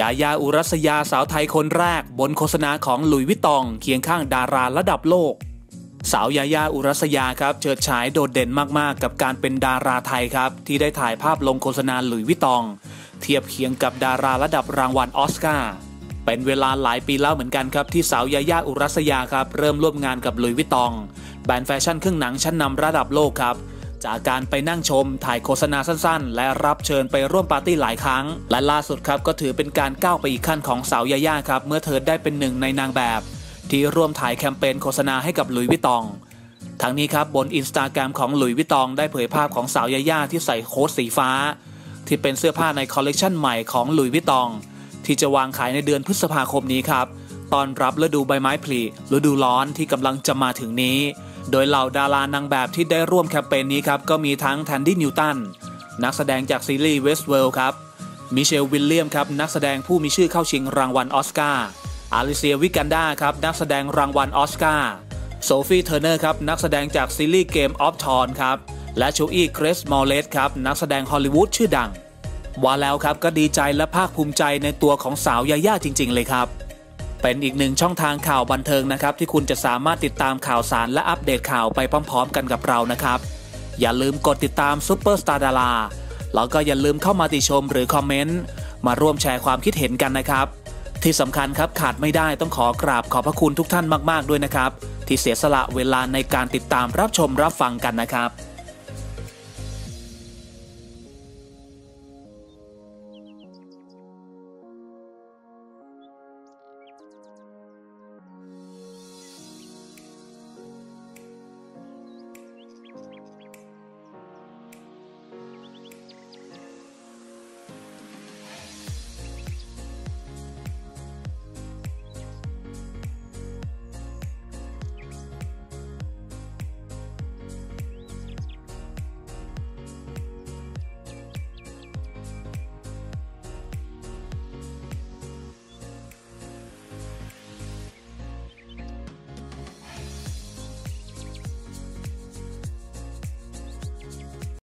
ยายาอุรัสยาสาวไทยคนแรก บนโฆษณาของหลุยวิตองเคียงข้างดาราระดับโลก สาวยายาอุรัสยาครับเฉิดฉายโดดเด่นมากๆ กับการเป็นดาราไทยครับ ที่ได้ถ่ายภาพลงโฆษณาหลุยวิตอง เทียบเคียงกับดาราระดับรางวัลออสการ์เป็นเวลาหลายปีแล้วเหมือนกันครับที่สาวยายาอุรัสยาครับเริ่มร่วมงานกับหลุยวิตอง แบรนด์แฟชั่นเครื่องหนังชั้นนำระดับโลกครับ จากการไปนั่งชม ถ่ายโฆษณาสั้นๆ และรับเชิญไปร่วมปาร์ตี้หลายครั้ง และล่าสุดครับก็ถือเป็นการก้าวไปอีกขั้นของสาวยาย่าครับ เมื่อเธอได้เป็นหนึ่งในนางแบบ ที่ร่วมถ่ายแคมเปญโฆษณาให้กับหลุยส์วิตองทั้งนี้ครับบนอินสตาแกรมของหลุยส์วิตองได้เผยภาพของสาวยาย่าที่ใส่โค้ทสีฟ้า ที่เป็นเสื้อผ้าในคอลเลกชันใหม่ของหลุยส์วิตตองที่จะวางขายในเดือนพฤษภาคมนี้ครับตอนรับฤดูใบไม้ผลิฤดูร้อนที่กำลังจะมาถึงนี้ โดยเหล่าดารานางแบบที่ได้ร่วมแคมเปญนี้ครับก็มีทั้งแทนดี้นิวตันนักแสดงจากซีรีส์เวสต์เวิลด์ครับมิเชลวิลเลียมครับนักแสดงผู้มีชื่อเข้าชิงรางวัลออสการ์อาริเซียวิกันดาครับนักแสดงรางวัลออสการ์โซฟีเทอร์เนอร์ครับนักแสดงจากซีรีส์เกมออฟทอนครับและโชอี้เกรสมอลเลสครับนักแสดงฮอลลีวูดชื่อดังว่าแล้วครับก็ดีใจและภาคภูมิใจในตัวของสาวยาย่าจริง ๆ เลยครับ เป็นอีกหนึ่งช่องทางข่าวบันเทิงนะครับ ที่คุณจะสามารถติดตามข่าวสารและอัปเดตข่าวไปพร้อม ๆ กันกับเรานะครับ อย่าลืมกดติดตามซุปเปอร์สตาร์ดาราแล้วก็อย่าลืมเข้ามาติชมหรือคอมเมนต์มาร่วมแชร์ความคิดเห็นกันนะครับ ที่สำคัญครับขาดไม่ได้ต้องขอกราบขอบพระคุณทุกท่านมาก ๆ ด้วยนะครับ ที่เสียสละเวลาในการติดตามรับชมรับฟังกันนะครับ